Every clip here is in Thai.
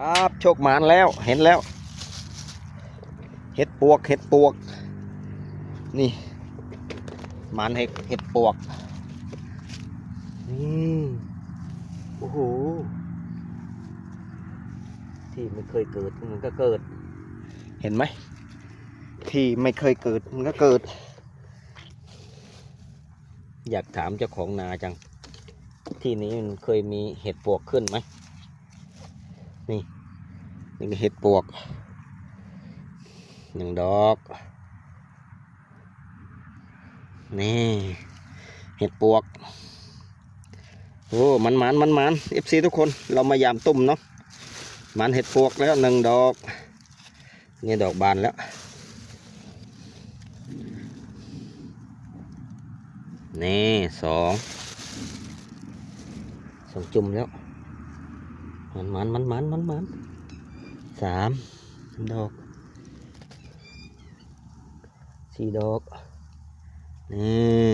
ครับโชคหมานแล้วเห็นแล้ว เห็ดปวกเห็ดปวก นี่หมานเห็ดเห็ดปวกนี่โอ้โหที่ไม่เคยเกิดมันก็เกิด เห็นไหมที่ไม่เคยเกิดมันก็เกิด อยากถามเจ้าของนาจัง ที่นี้มันเคยมีเห็ดปวกขึ้นไหม นี่ก็เห็ดปวกหนึ่งดอก นี่เห็ดปวก โอ้ มันมันมันมันเอฟซีทุกคน เรามายามตุ่มเนาะ มันเห็ดปวกแล้วหนึ่งดอก นี่ดอกบานแล้ว นี่สอง สองจุ่มแล้ว มันมันมันมันมันมัน สามดอกสี่ดอกนี่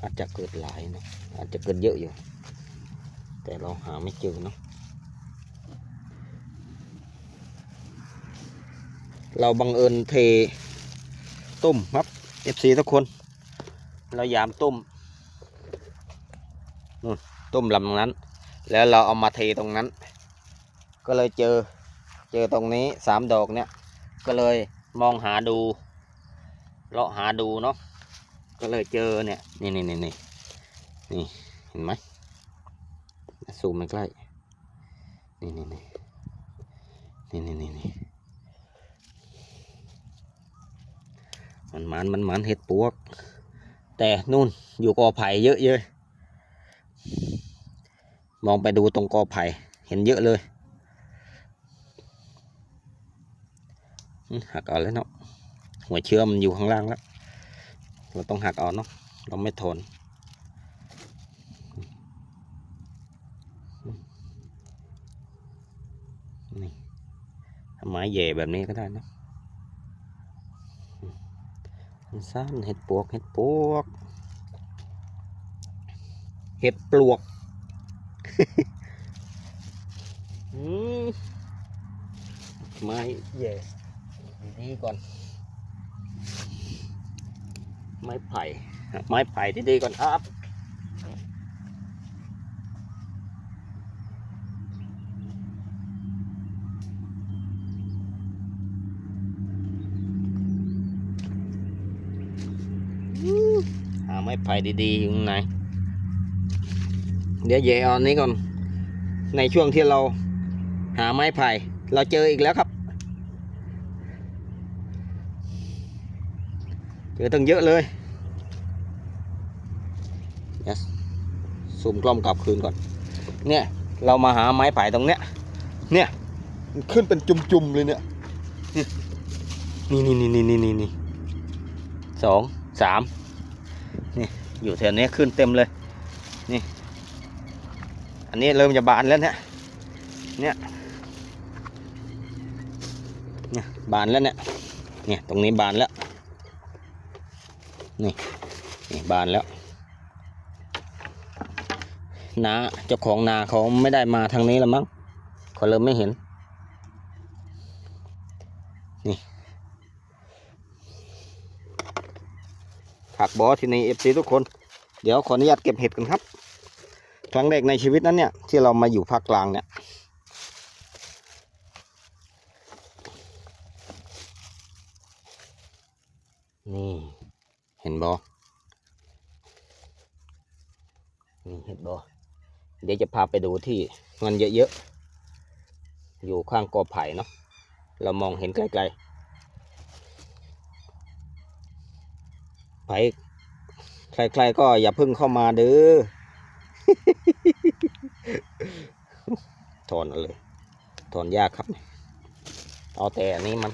อาจจะเกิดหลายเนาะอาจจะเกิดเยอะอยู่ แต่เราหาไม่เจอเนาะเราบังเอิญเทต้มครับ FC ทุกคน เรายามต้มนู่นต้มลำนั้น แล้วเราเอามาเทตรงนั้น ก็เลยเจอเจอตรงนี้สามดอกเนี่ย ก็เลยมองหาดูเลาะหาดูเนาะก็เลยเจอเนี่ยนี่นี่นี่นี่นี่เห็นไหมซูมมาใกล้นี่นี่นี่นี่นี่นี่นี่มันมันมันมันเห็ดปวก แต่นู่นอยู่กอไผ่เยอะเยอะ มองไปดูตรงกอไผ่เห็นเยอะเลยหักเอาแล้วเนาะหัวเชื้อมันอยู่ข้างล่างแล้ว เราต้องหักเอาเนาะเราไม่ทนนี่ไม้แย่แบบนี้ก็ได้นะสั้นเห็ดปวกเห็ดปวก เห็ดปลวก ไม้แย่ดีๆก่อน ไม้ไผ่หาไม้ไผ่ที่ดีก่อนครับหาไม้ไผ่ดีๆอยู่ข้างใน เดี๋ยวแย่เอาอันนี้ก่อน ในช่วงที่เราหาไม้ไผ่ เราเจออีกแล้วครับเจอตั้งเยอะเลยเดี๋ยวซูมกล้องกลับคืนก่อน เนี่ย เรามาหาไม้ไผ่ตรงเนี้ย เนี่ย ขึ้นเป็นจุ่มๆเลยเนี่ย นี่นี่นี่นี่นี่นี่นี่สองสามนี่อยู่แถวนี้ขึ้นเต็มเลย นี่ อันนี้เริ่มจะบานแล้วเนี่ย เนี่ย เนี่ยบานแล้วเนี่ย เนี่ยตรงนี้บานแล้ว นี่ นี่บานแล้ว นาเจ้าของนาเขาไม่ได้มาทางนี้แล้วมั้งเขาเริ่มไม่เห็น นี่ ผักบอที่ในเอฟซีทุกคน เดี๋ยวขออนุญาตเก็บเห็ดกันครับ ครั้งแรกในชีวิตนั้นเนี่ย ที่เรามาอยู่ภาคกลางเนี่ย นี่ เห็นบอนี่เห็นบอเดี๋ยวจะพาไปดูที่มันเยอะๆ อยู่ข้างกอไผ่เนาะ เรามองเห็นไกลๆ ไผ่ใครๆก็อย่าพึ่งเข้ามาเด้อ ถอนเลยถอนยากครับ เอาแต่อันนี้มัน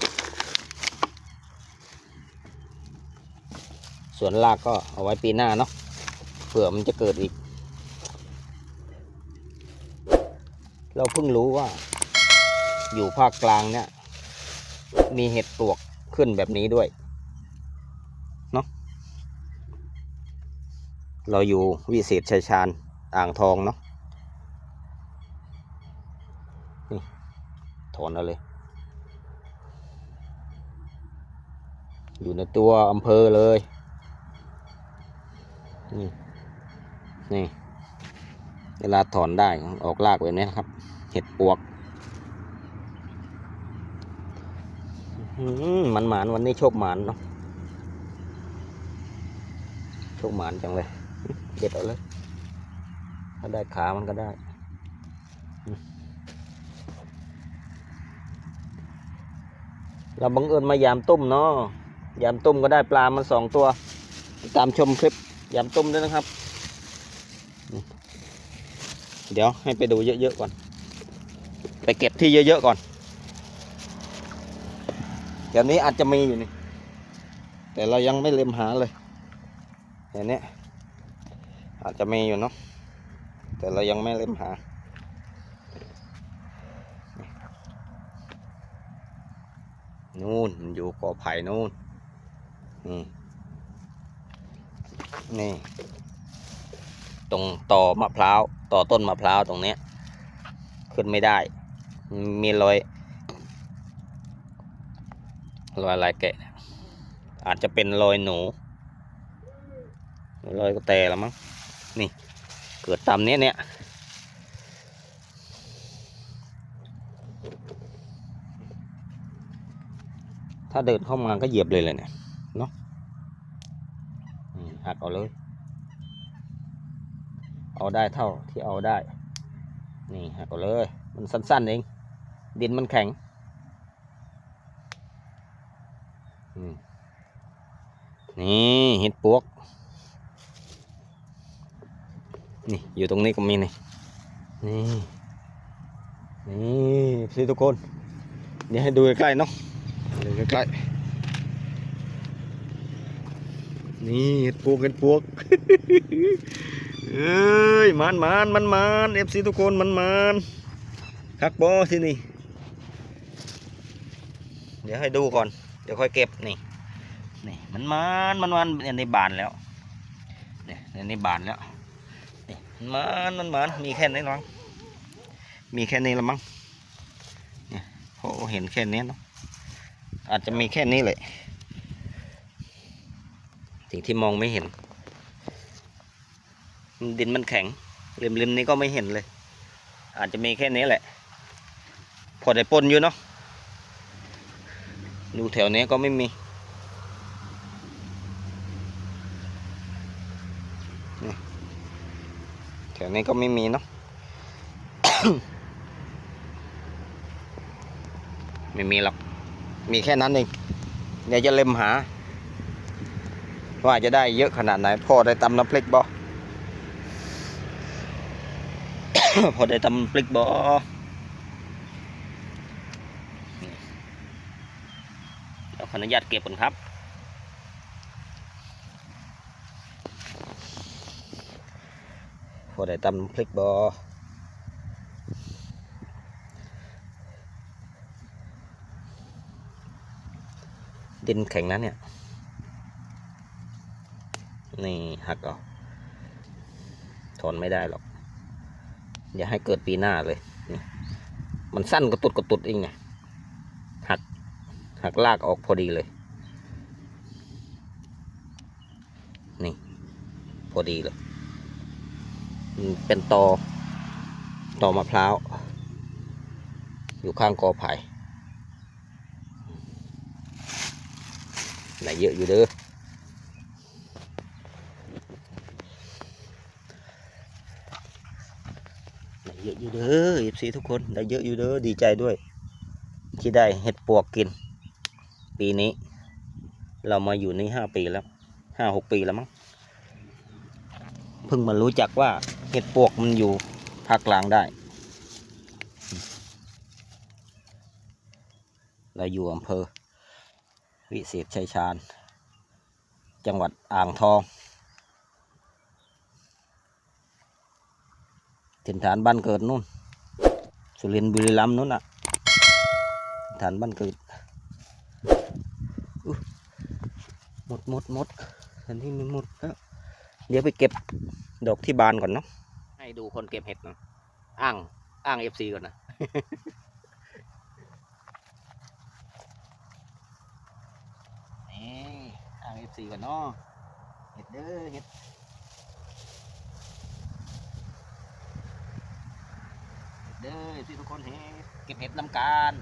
ส่วนรากก็เอาไว้ปีหน้าเนาะเผื่อมันจะเกิดอีก เราเพิ่งรู้ว่า อยู่ภาคกลางเนี่ย มีเห็ดปลวกขึ้นแบบนี้ด้วยเนาะเราอยู่วิเศษชัยชาญ อ่างทองเนาะนี่ถอนเอาเลย อยู่ในตัวอำเภอเลย นี่ นี่ เวลาถอนได้ออกรากแบบนี้ครับ เห็ดปวกมันหมานวันนี้โชคหมานเนาะโชคหมานจังเลย เด็ดเอาเลย ถ้าได้ขามันก็ได้ เราบังเอิญมายามตุ้มเนาะยามตุ้มก็ได้ปลามันสองตัว ตามชมคลิปยามตุ้มด้วยนะครับ เดี๋ยวให้ไปดูเยอะๆก่อน ไปเก็บที่เยอะๆก่อนเดี๋ยวนี้อาจจะมีอยู่นี่ แต่เรายังไม่เล็มหาเลยเห็นเนี้ยอาจจะมีอยู่เนาะ แต่เรายังไม่เล็มหา นู่นมันอยู่กอไผ่นู่น นี่ นี่ ตรงต่อมะพร้าว ต่อต้นมะพร้าวตรงเนี้ย ขึ้นไม่ได้ มีรอยรอยอะไรแกะ อาจจะเป็นรอยหนูหรือรอยกระแตละมั้ง นี่ เกิดตามเนี้ยเนี่ยถ้าเดินเข้ามาก็เหยียบเลยเลยเนี่ยเนาะหักเอาเลย เอาได้เท่าที่เอาได้ นี่หักเอาเลย มันสั้นๆเอง ดินมันแข็งอืมนี่เห็ดปวก นี่อยู่ตรงนี้ก็มีนี่นี่นี่สิทุกคน เดี๋ยวให้ดูใกล้ๆเนาะดูใกล้ๆนี่เห็ดปวกเห็ดปวกเอ้ยมันมันมันมันเอฟซีทุกคนมันมันคักบอที่นี่ เดี๋ยวให้ดูก่อน เดี๋ยวค่อยเก็บนี่นี่มันมันมันมันอันนี้บานแล้วเนี่ยอันนี้บานแล้ว มันมันมันมีแค่นี้น้องมีแค่นี้ละมั้งเนี่ยโอ้เห็นแค่นี้เนาะอาจจะมีแค่นี้เลยสิ่งที่มองไม่เห็น ดินมันแข็งริมริมนี้ก็ไม่เห็นเลย อาจจะมีแค่นี้แหละ พอได้ปนอยู่เนาะดูแถวนี้ก็ไม่มีนี่แถ วนี้ก็ไม่มีเนาะไม่มีหรอก มีแค่นั้นเองเดี๋ยวจะเล็มหา ว่าจะได้เยอะขนาดไหน พอได้ตำน้ำพริกบ่พอได้ตำพริกบ่เดี๋ยวขออนุญาตเก็บก่อนครับ พอ ได้ตำพริกบ่ดินแข็งนั้นเนี่ย นี่หักออกถอนไม่ได้หรอก อย่าให้เกิดปีหน้าเลยนี่มันสั้นกระตุดกระตุดเองไงหักหักลากออกพอดีเลย นี่ พอดีเลย เป็นตอตอมะพร้าว อยู่ข้างกอไผ่ไหนเยอะอยู่เด้อได้เยอะอยู่เด้อเอฟซีทุกคนได้เยอะอยู่เด้อดีใจด้วย ที่ได้เห็ดปวกกิน ปีนี้ เรามาอยู่นี่ห้าปีแล้วห้าหกปีแล้วมั้งเพิ่งมารู้จักว่า เห็ดปวกมันอยู่ภาคกลางได้ เราอยู่อำเภอ วิเศษชัยชาญ จังหวัดอ่างทองถิ่นฐานบ้านเกิดนู่น สุรินทร์บุรีรัมย์นู่นน่ะถิ่นฐานบ้านเกิดหมดหมดหมดอันที่มันหมดแล้วเดี๋ยวไปเก็บดอกที่บานก่อนเนาะ ให้ดูคนเก็บเห็ดนะอ้างอ้างเอฟซีก่อนนะนี่อ้างเอฟซีก่อนเนาะเห็ดเด้อเห็ดเห็ดเด้อที่ทุกคนเห็ดเก็บเห็ดน้ำการ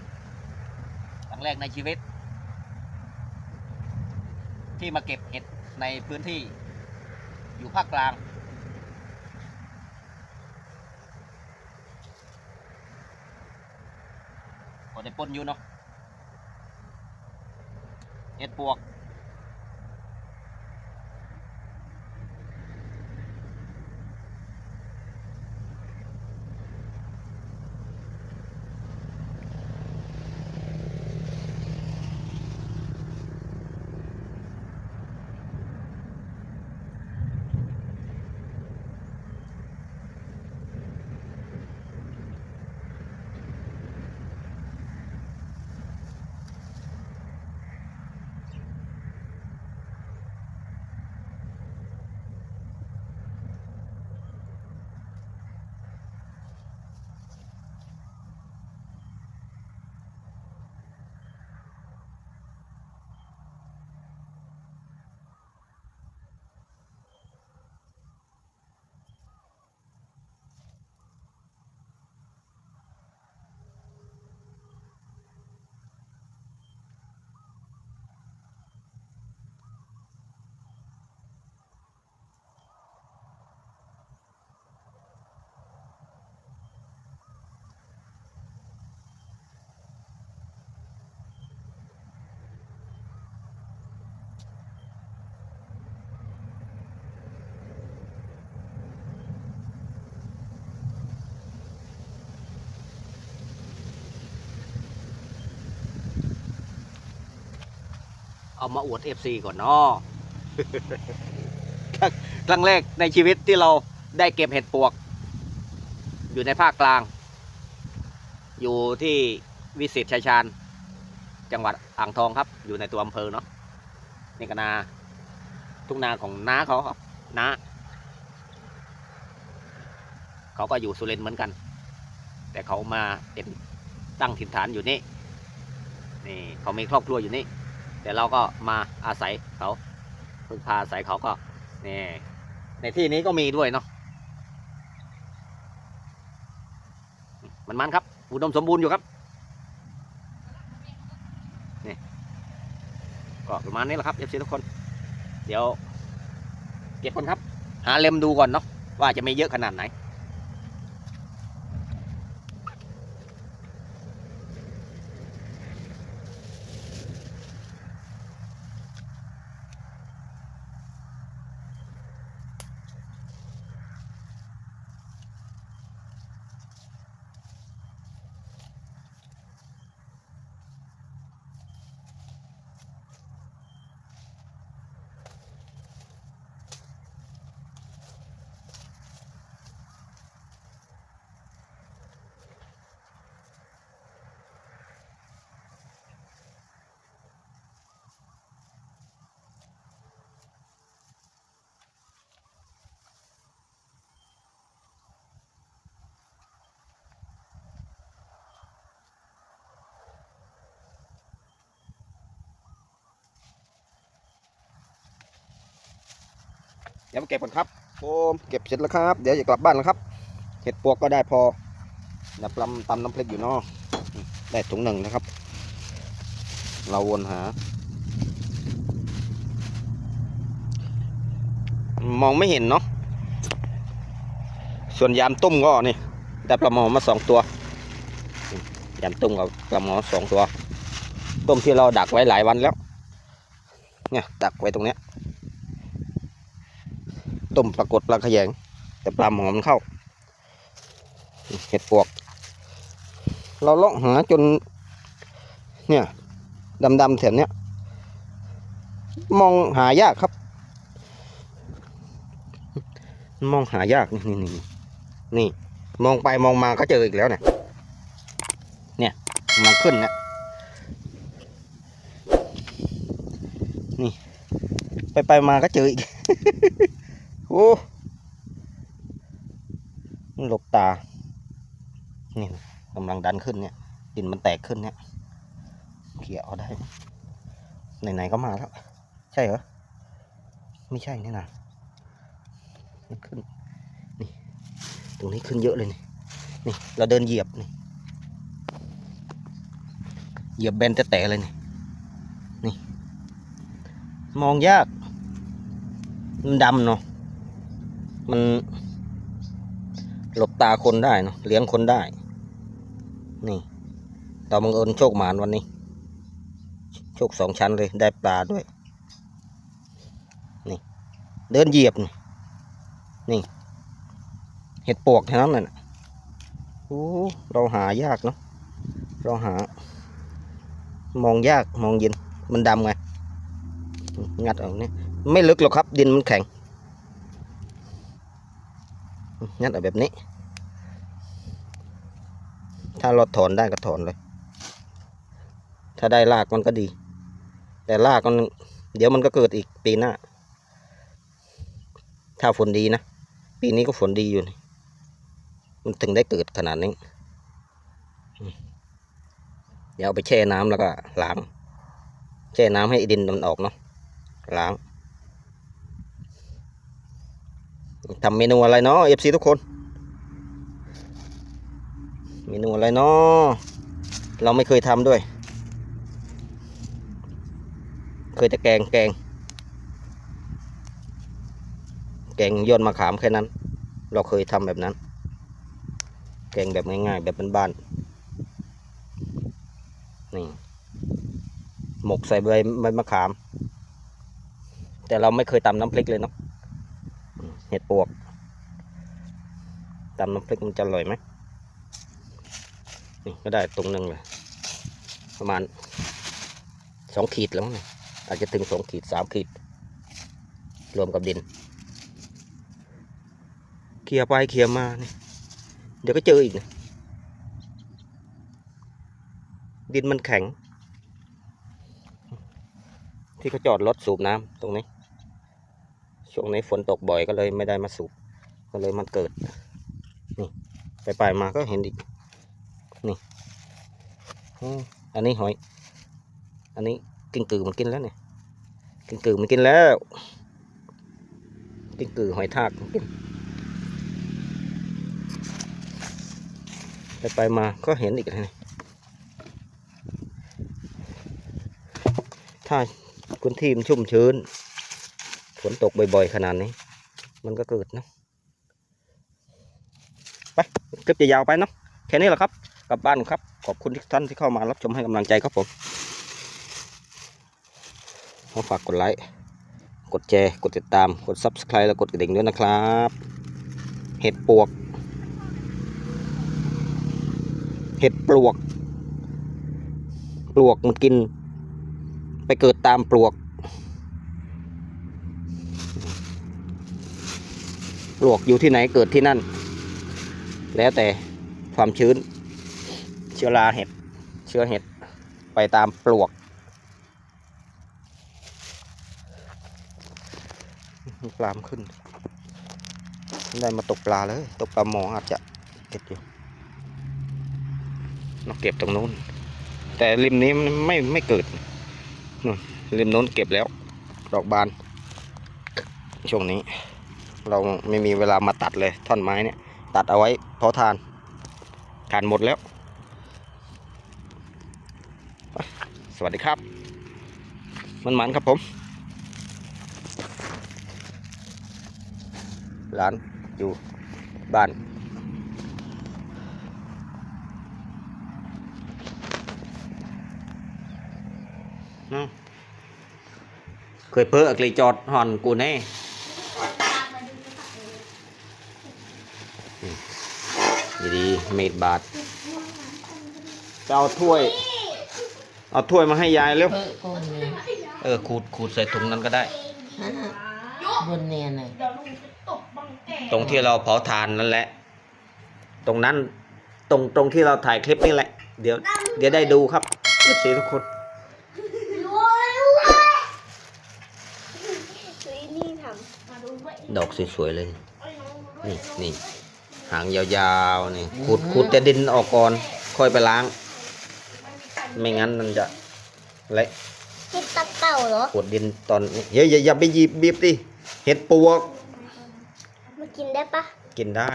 ครั้งแรกในชีวิต ที่มาเก็บเห็ดในพื้นที่อยู่ภาคกลาง ได้ปนอยู่เนาะเห็ดปวก เอามาอวดเอฟซีก่อนเนาะครั้งแรกในชีวิตที่เราได้เก็บเห็ดปวก อยู่ในภาคกลาง อยู่ที่วิสิตชัยชาญ จังหวัดอ่างทองครับ อยู่ในตัวอำเภอเนาะนี่ก็นา ทุ่งนาของน้าเขาครับน้าเขาก็อยู่สุรินทร์เหมือนกัน แต่เขามาเป็นตั้งถิ่นฐานอยู่นี่นี่เขามีครอบครัวอยู่นี่ แต่เราก็มาอาศัยเขาพึ่งพาอาศัยเขาก็นี่ในที่นี้ก็มีด้วยเนาะมันมันครับอุดมสมบูรณ์อยู่ครับนี่ก็ประมาณนี้แหละครับเอฟซีทุกคน เดี๋ยวเก็บคนครับ หาเล็มดูก่อนเนาะว่าจะไมีเยอะขนาดไหน เดี๋ยวมาเก็บก่อนครับโอมเก็บเสร็จแล้วครับ เดี๋ยวจะกลับบ้านแล้วครับ เห็ดปวกก็ได้พอเดี๋ยวปลำตำน้ำพริกอยู่เนาะได้ถุงหนึ่งนะครับ เราวนหา มองไม่เห็นเนาะส่วนยามตุ้มก็นี่ได้ปลาหมอมาสองตัวยามตุ้มกับปลาหมอสองตัว ต้มที่เราดักไว้หลายวันแล้ว เนี่ยดักไว้ตรงเนี้ย ต้มปลากดปลาขยง แต่ปลาหมอมันเข้า เห็ดปวก เราเลาะหาจน เนี่ยดำๆแถวเนี้ย มองหายากครับ มองหายากนี่นี่นี่ มองไปมองมาก็เจออีกแล้วเนี่ยเนี่ยมันขึ้นนี่ยนี่ ไปไปมาก็เจออีก โอ้หลบตา นี่กำลังดันขึ้นเนี่ย ดินมันแตกขึ้นเนี่ย เขี่ยเอาได้ไหมไหนๆก็มาแล้ว ใช่เหรอ ไม่ใช่นี่นะมันขึ้น นี่ ตรงนี้ขึ้นเยอะเลยนี่ นี่ เราเดินเหยียบนี่ เหยียบแบนแต่แต่เลยนี่ นี่ มองยาก มันดำเนาะ มันหลบตาคนได้เนาะเลี้ยงคนได้ นี่ต่อบังเอิญโชคหมานวันนี้ โชคสองชั้นเลยได้ปลาด้วย นี่ เดินเหยียบ นี่นี่ เห็ดปวกทั้งนั้นน่ะโอ้เราหายากเนาะเราหา มองยากมองเย็นมันดำไงงัดออกนี่ไม่ลึกหรอกครับ ดินมันแข็ง งัดเอาแบบนี้ ถ้าเราถอนได้ก็ถอนเลย ถ้าได้รากมันก็ดี แต่รากมันเดี๋ยวมันก็เกิดอีกปีหน้า ถ้าฝนดีนะ ปีนี้ก็ฝนดีอยู่นี่มันถึงได้เกิดขนาดนี้อืมเดี๋ยวเอาไปแช่น้ำแล้วก็ล้าง แช่น้ำให้ดินมันออกเนาะล้าง ทำเมนูอะไรเนาะเอฟซีทุกคน เมนูอะไรเนาะเราไม่เคยทำด้วย เคยแต่แกงแกง แกงย่นมะขามแค่นั้น เราเคยทำแบบนั้น แกงแบบง่ายๆแบบบ้านๆนี่หมกใส่ใบใบมะขาม แต่เราไม่เคยตำน้ำพริกเลยเนาะ เห็ดปวกตำน้ำพริกมันจะอร่อยไหมนี่ก็ได้ตรงหนึ่งเลย ประมาณสองขีดแล้วมั้งอาจจะถึงสองขีดสามขีด รวมกับดินเคลียไปเคลียมานี่เดี๋ยวก็เจออีกนะดินมันแข็ง ที่เขาจอดรถสูบน้ำตรงนี้ ช่วงนี้ฝนตกบ่อยก็เลยไม่ได้มาสูบก็เลยมันเกิด นี่ไปไปๆมาก็เห็นอีก นี่อันนี้หอย อันนี้กิ้งกือมันกินแล้วเนี่ยกิ้งกือมันกินแล้วกิ้งกือหอยทากมันกินไปไปมาก็เห็นอีกนะนี่ถ้าพื้นที่มันชุ่มชื้น ฝนตกบ่อยๆ ขนาดนี้ มันก็เกิดเนาะไปคลิปจะยาวไปเนาะแค่นี้แหละครับกลับบ้านครับ ขอบคุณทุกท่านที่เข้ามารับชมให้กำลังใจครับผมขอฝากกดไลค์กดแชร์กดติดตามกด subscribe แล้วกดกระดิ่งด้วยนะครับ เห็ดปวก เห็ดปลวก ปลวกมันกิน ไปเกิดตามปลวก ปลวกอยู่ที่ไหนเกิดที่นั่น แล้วแต่ความชื้น เชื้อราเห็ด เชื้อเห็ดไปตามปลวก ปลามขึ้น ได้มาตกปลาเลย ตกปลาหมออาจจะเก็บอยู่มาเก็บตรงนู้น แต่ริมนี้ไม่ไม่เกิดนู่นริมโน้นเก็บแล้ว ดอกบาน ช่วงนี้ เราไม่มีเวลามาตัดเลยท่อนไม้เนี่ย ตัดเอาไว้เพาะทานทานหมดแล้ว สวัสดีครับ มันหมันครับผมร้านอยู่บ้านเนาะเคยเพ้ออักลีจอดหอนกูแน่ ดีๆเมดบาทจะเอาถ้วย เอาถ้วยมาให้ยายเร็วเพิ่ก้นเลยเออขูดขูดใส่ถุงนั้นก็ได้บนเนียนเลยตรงที่เราเผาถ่านนั่นแหละ ตรงนั้น ตรงตรงที่เราถ่ายคลิปนี่แหละ เดี๋ยว เดี๋ยวได้ดูครับเอฟซีทุกคนนี่ทำมาดูด้วยดอกสวยๆเลย นี่นี่ หางยาวๆนี่ขุดขุดแต่ดินออกก่อน ค่อยไปล้าง ไม่งั้นมันจะเละเห็ดตับเต่าเหรอขุดดินตอนนี้เฮ้ยอย่าอย่าไปหยิบบีบดิเห็ดปวกมากินได้ปะกินได้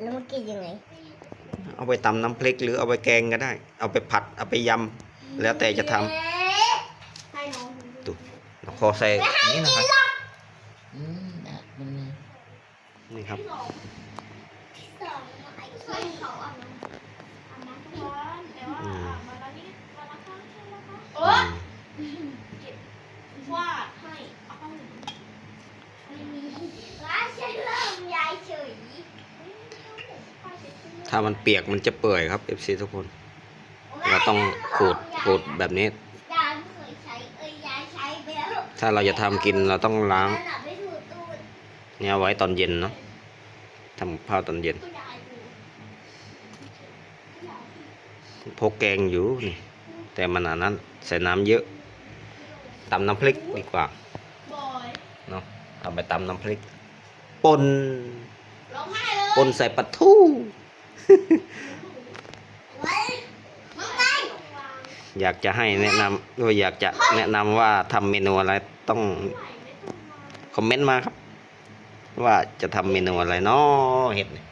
แล้วมากินยังไง เอาไปตำน้ำพริกหรือเอาไปแกงก็ได้ เอาไปผัดเอาไปยำแล้วแต่จะทำให้น้องดูเราพอใส่อย่างนี้นะครับอืมดัดมันเนี่ยนี่ครับ สองไอ้ไส้เขาอะนะอาบน้ำทุกวันแต่ว่า อืม วันละนิดวันละครั้งใช่ไหมคะ อืม วาดให้เอาเข้าหนึ่งไม่มีร้าฉันเริ่มยายเฉยถ้ามันเปียกมันจะเปื่อยครับ FC ทุกคน เราต้องขูดขูดแบบนี้ ยายเคยใช้เอ้ยยายใช้ไปแล้วถ้าเราจะทำกินเราต้องล้าง นั่นน่ะไม่ถูกตูดเนี่ยเอาไว้ตอนเย็นเนาะทำกับข้าวตอนเย็น ก็ยายดูพกแกงอยู่นี่ แต่มันอันนั้น ใส่น้ำเยอะตำน้ำพริกดีกว่าบอยเนาะเอาไปตำน้ำพริกป่นร้องไห้เลยป่นใส่ปลาทูไว้มึงไงอยากจะให้แนะนำก็อยากจะแนะนำว่าทำเมนูอะไรต้องคอมเมนต์มาครับ ว่าจะทำเมนูอะไรเนาะเห็ดเนี่ย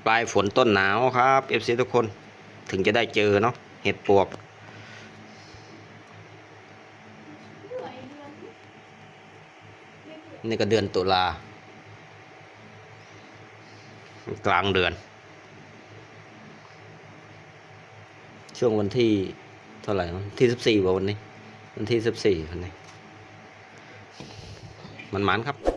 ป ลายฝนต้นหนาวครับเอฟซีทุกคนถึงจะได้เจอเนาะเห็ดปวก นี่ก็เดือนตุลากลางเดือน ช่วงวันที่เท่าไหร่วะที่สิบสี่วันนี้ วันที่สิบสี่วันนี้ มันมันครับ